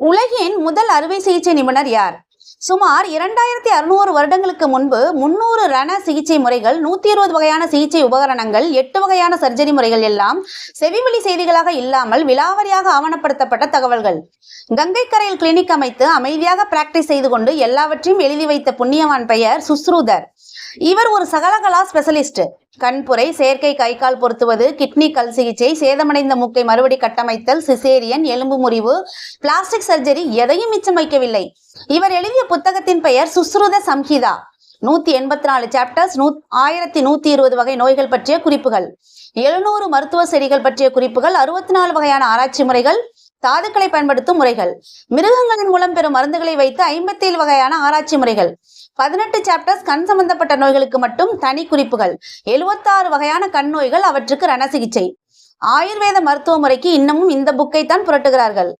உலகின் முதல் அறுவை சிகிச்சை நிபுணர் யார்? சுமார் இரண்டாயிரத்தி அறுநூறு வருடங்களுக்கு முன்பு முன்னூறு ரண சிகிச்சை முறைகள் நூத்தி இருபது வகையான சிகிச்சை உபகரணங்கள் எட்டு வகையான சர்ஜரி முறைகள் எல்லாம் செவிமொழி செய்திகளாக இல்லாமல் விலாவரியாக ஆவணப்படுத்தப்பட்ட தகவல்கள். கங்கை கரையில் கிளினிக் அமைத்து அமைதியாக பிராக்டிஸ் செய்து கொண்டு எல்லாவற்றையும் எழுதி வைத்த புண்ணியவான் பெயர் சுஸ்ரூதர். இவர் ஒரு சகலகலா ஸ்பெஷலிஸ்ட் கண்புரை செயற்கை கை கால் பொருத்துவது கிட்னி கல் சிகிச்சை சேதமடைந்த மூக்கை மறுபடி கட்டமைத்தல் சிசேரியன் எலும்பு முறிவு பிளாஸ்டிக் சர்ஜரி எதையும் மிச்சம் வைக்கவில்லை. இவர் எழுதிய புத்தகத்தின் பெயர் சுஸ்ருத சம்ஹிதா. நூத்தி எண்பத்தி நாலு சாப்டர்ஸ் நூ ஆயிரத்தி நூத்தி இருபது வகை நோய்கள் பற்றிய குறிப்புகள். எழுநூறு மருத்துவ செடிகள் பற்றிய குறிப்புகள் அறுபத்தி நாலு வகையான ஆராய்ச்சி முறைகள் தாதுக்களை பயன்படுத்தும் முறைகள். மிருகங்களின் மூலம் பெறும் மருந்துகளை வைத்து ஐம்பத்தி ஏழு வகையான ஆராய்ச்சி முறைகள். பதினெட்டு சாப்டர்ஸ் கண் சம்பந்தப்பட்ட நோய்களுக்கு மட்டும் தனி குறிப்புகள். எழுபத்தாறு வகையான கண் நோய்கள் அவற்றுக்கு ரண சிகிச்சை ஆயுர்வேத மருத்துவ முறைக்கு இன்னமும் இந்த புக்கை தான் புரட்டுகிறார்கள்.